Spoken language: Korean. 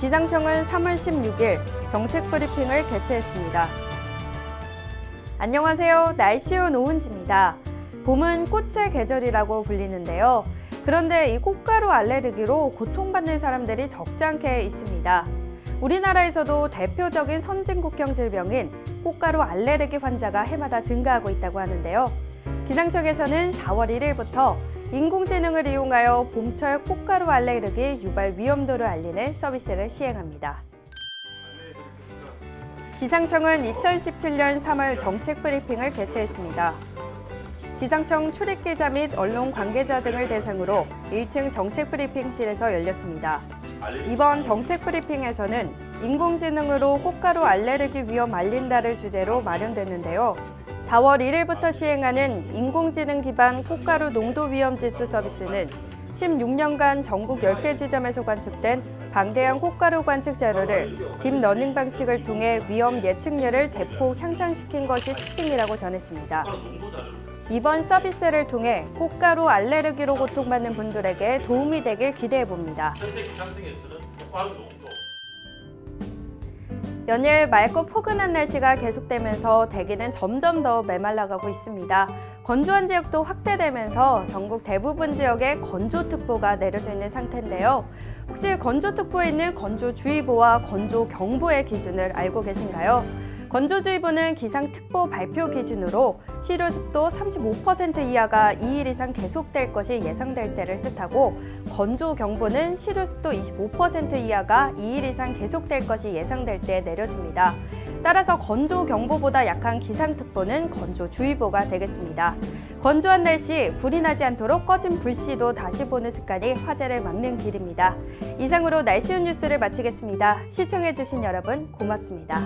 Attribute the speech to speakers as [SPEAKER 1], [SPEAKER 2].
[SPEAKER 1] 기상청은 3월 16일 정책 브리핑을 개최했습니다. 안녕하세요. 날씨온 오은지입니다. 봄은 꽃의 계절이라고 불리는데요. 그런데 이 꽃가루 알레르기로 고통받는 사람들이 적지 않게 있습니다. 우리나라에서도 대표적인 선진국형 질병인 꽃가루 알레르기 환자가 해마다 증가하고 있다고 하는데요. 기상청에서는 4월 1일부터 인공지능을 이용하여 봄철 꽃가루 알레르기 유발 위험도를 알리는 서비스를 시행합니다. 기상청은 2017년 3월 정책 브리핑을 개최했습니다. 기상청 출입기자 및 언론 관계자 등을 대상으로 1층 정책 브리핑실에서 열렸습니다. 이번 정책 브리핑에서는 인공지능으로 꽃가루 알레르기 위험 알린다를 주제로 마련됐는데요. 4월 1일부터 시행하는 인공지능 기반 꽃가루 농도 위험 지수 서비스는 16년간 전국 10개 지점에서 관측된 방대한 꽃가루 관측 자료를 딥러닝 방식을 통해 위험 예측률을 대폭 향상시킨 것이 특징이라고 전했습니다. 이번 서비스를 통해 꽃가루 알레르기로 고통받는 분들에게 도움이 되길 기대해 봅니다. 연일 맑고 포근한 날씨가 계속되면서 대기는 점점 더 메말라가고 있습니다. 건조한 지역도 확대되면서 전국 대부분 지역에 건조특보가 내려져 있는 상태인데요. 혹시 건조특보에 있는 건조주의보와 건조경보의 기준을 알고 계신가요? 건조주의보는 기상특보 발표 기준으로 실효습도 35% 이하가 2일 이상 계속될 것이 예상될 때를 뜻하고 건조 경보는 실효습도 25% 이하가 2일 이상 계속될 것이 예상될 때 내려집니다. 따라서 건조 경보보다 약한 기상특보는 건조주의보가 되겠습니다. 건조한 날씨, 불이 나지 않도록 꺼진 불씨도 다시 보는 습관이 화재를 막는 길입니다. 이상으로 날씨운 뉴스를 마치겠습니다. 시청해주신 여러분 고맙습니다.